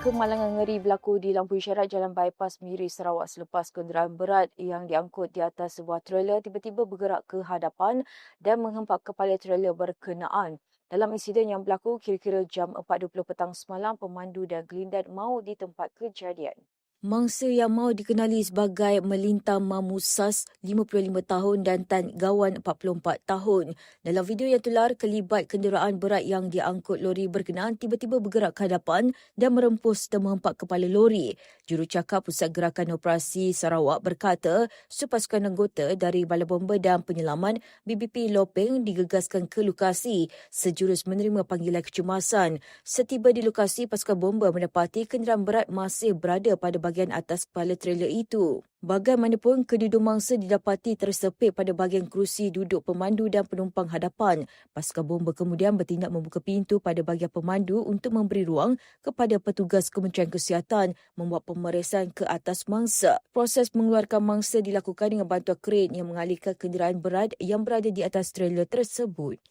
Kemalangan ngeri berlaku di lampu isyarat Jalan Bypass Miri Sarawak selepas kenderaan berat yang diangkut di atas sebuah trailer tiba-tiba bergerak ke hadapan dan menghempak kepala trailer berkenaan. Dalam insiden yang berlaku kira-kira jam 4.20 petang semalam, pemandu dan gelindan maut di tempat kejadian. Mangsa yang mahu dikenali sebagai Melinta Mamusas, 55 tahun dan Tan Gawan, 44 tahun. Dalam video yang tular, kelibat kenderaan berat yang diangkut lori berkenaan tiba-tiba bergerak ke hadapan dan merempus menghempak kepala lori. Jurucakap Pusat Gerakan Operasi Sarawak berkata, sepasukan anggota dari Balai Bomba dan Penyelaman BBP Lopeng digegaskan ke lokasi sejurus menerima panggilan kecemasan. Setiba di lokasi, pasukan bomba mendapati kenderaan berat masih berada pada bahagian bahagian atas kepala trailer itu. Bagaimanapun, kedua mangsa didapati tersepit pada bahagian kerusi duduk pemandu dan penumpang hadapan. Pasukan bomba kemudian bertindak membuka pintu pada bahagian pemandu untuk memberi ruang kepada petugas Kementerian Kesihatan membuat pemeriksaan ke atas mangsa. Proses mengeluarkan mangsa dilakukan dengan bantuan kren yang mengalihkan kenderaan berat yang berada di atas trailer tersebut.